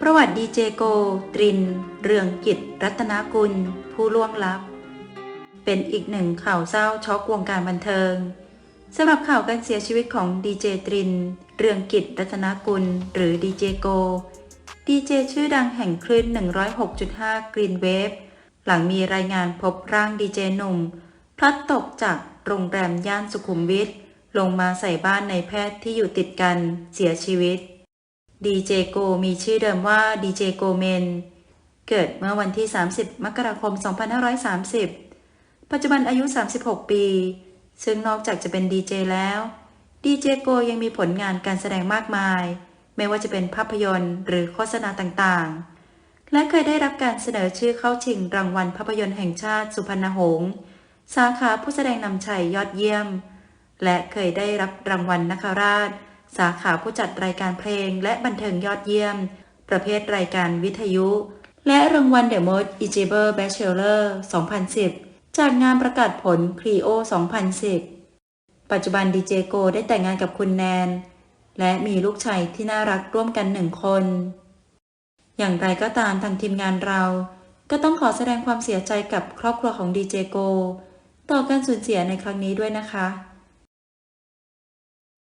ประวัติดีเจโก ตริน เรืองกิจ รัตนกุล ผู้ล่วงลับ เป็นอีกหนึ่งข่าวเศร้าช็อกวงการบันเทิงสำหรับข่าวการเสียชีวิตของดีเจตริน เรืองกิจ รัตนกุล หรือดีเจโก ดีเจชื่อดังแห่งคลื่น 106.5 กรีนเวฟ หลังมีรายงานพบร่างดีเจหนุ่ม พลัดตกจากโรงแรมย่านสุขุมวิทลงมาใส่บ้านในแพทย์ที่อยู่ติดกันเสียชีวิต ดีเจโกมีชื่อเดิมว่าดีเจโกเมน เกิดเมื่อวันที่ 30 มกราคม 2530 ปัจจุบันอายุ 36 ปี ซึ่งนอกจากจะเป็นดีเจแล้วดีเจโกยังมีผลงานการแสดงมากมาย ไม่ว่าจะเป็นภาพยนตร์หรือโฆษณาต่างๆ และเคยได้รับการเสนอชื่อเข้าชิงรางวัลภาพยนตร์แห่งชาติสุพรรณหงษ์สาขาผู้แสดงนำชัยยอดเยี่ยม และเคยได้รับรางวัลนคราช สาขาผู้จัดรายการเพลงและบันเทิงยอดเยี่ยม ประเภทรายการวิทยุ และรางวัล The Most Eligible Bachelor 2010 จากงานประกาศผล Clio 2010 ปัจจุบันดีเจโกได้แต่งงานกับคุณแนน และมีลูกชายที่น่ารักร่วมกันหนึ่งคน อย่างไรก็ตามทางทีมงานเรา ก็ต้องขอแสดงความเสียใจกับครอบครัวของดีเจโกต่อการสูญเสียในครั้งนี้ด้วยนะคะ